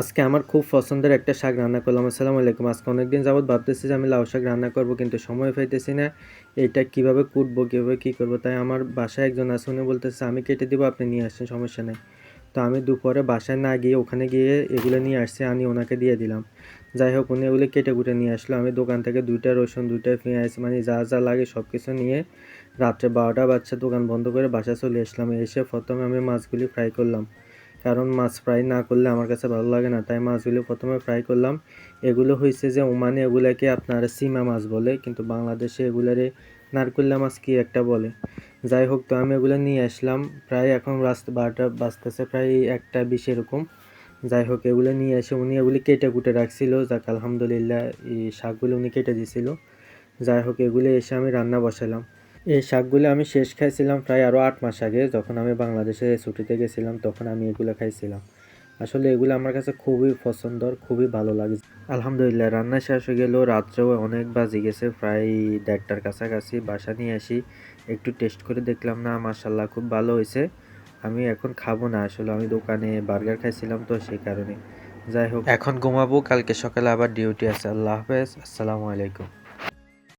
আজকে আমার খুব পছন্দের একটা শাক রান্না করলাম। আসসালামু আলাইকুম। আজকে অনেকদিন যাবৎ ভাবতেছি যে আমি লাউ শাক রান্না করব, কিন্তু সময় পাইতেছি না। এটা কীভাবে কুটবো, কীভাবে কী করব? তাই আমার বাসায় একজন আছে, উনি বলতেছে, আমি কেটে দিব, আপনি নিয়ে আসছেন সমস্যা নেই। তো আমি দুপুরে বাসায় না গিয়ে ওখানে গিয়ে এগুলো নিয়ে আসছি আনি ওনাকে দিয়ে দিলাম। যাই হোক, উনি এগুলো কেটে কুটে নিয়ে আসলো। আমি দোকান থেকে দুইটা রসুন, দুইটা পেঁয়াজ মানে যা যা লাগে সব কিছু নিয়ে রাত্রে বারোটা বাচ্চা দোকান বন্ধ করে বাসায় চলে আসলাম। এসে প্রথমে আমি মাছগুলি ফ্রাই করলাম। কারণ মাছ ফ্রাই না করলে আমার কাছে ভালো লাগে না। তাই মাছগুলো প্রথমে ফ্রাই করলাম। এগুলো হয়েছে যে ওমানে এগুলাকে আপনার সিমা মাছ বলে, কিন্তু বাংলাদেশে এগুলারে নারকুল্লা মাছ কি একটা বলে? যাই হোক, তো আমি এগুলো নিয়ে আসলাম। প্রায় এখন রাস্তা, বারোটা বাজতেছে, প্রায় একটা বিশ এরকম। যাই হোক, এগুলো নিয়ে এসে উনি এগুলি কেটে কুটে রাখছিল। যাক, আলহামদুলিল্লাহ, এই শাকগুলো উনি কেটে দিছিল। যাই হোক, এগুলো এসে আমি রান্না বসালাম। এই শাকগুলো আমি শেষ খাইছিলাম প্রায় আরও আট মাস আগে। যখন আমি বাংলাদেশে ছুটিতে গেছিলাম, তখন আমি এগুলো খাইছিলাম। আসলে এগুলো আমার কাছে খুবই পছন্দর খুবই ভালো লাগে। আলহামদুলিল্লাহ, রান্না শেষ হয়ে গেলেও রাত্রেও অনেক বাজে গেছে, প্রায় দেড়টার কাছাকাছি। বাসা নিয়ে আসি, একটু টেস্ট করে দেখলাম, না মার্শাল্লাহ খুব ভালো হয়েছে। আমি এখন খাব না। আসলে আমি দোকানে বার্গার খাইছিলাম তো সেই কারণে। যাই হোক, এখন ঘুমাবো, কালকে সকালে আবার ডিউটি আছে। আল্লাহ হাফেজ, আসসালামু আলাইকুম।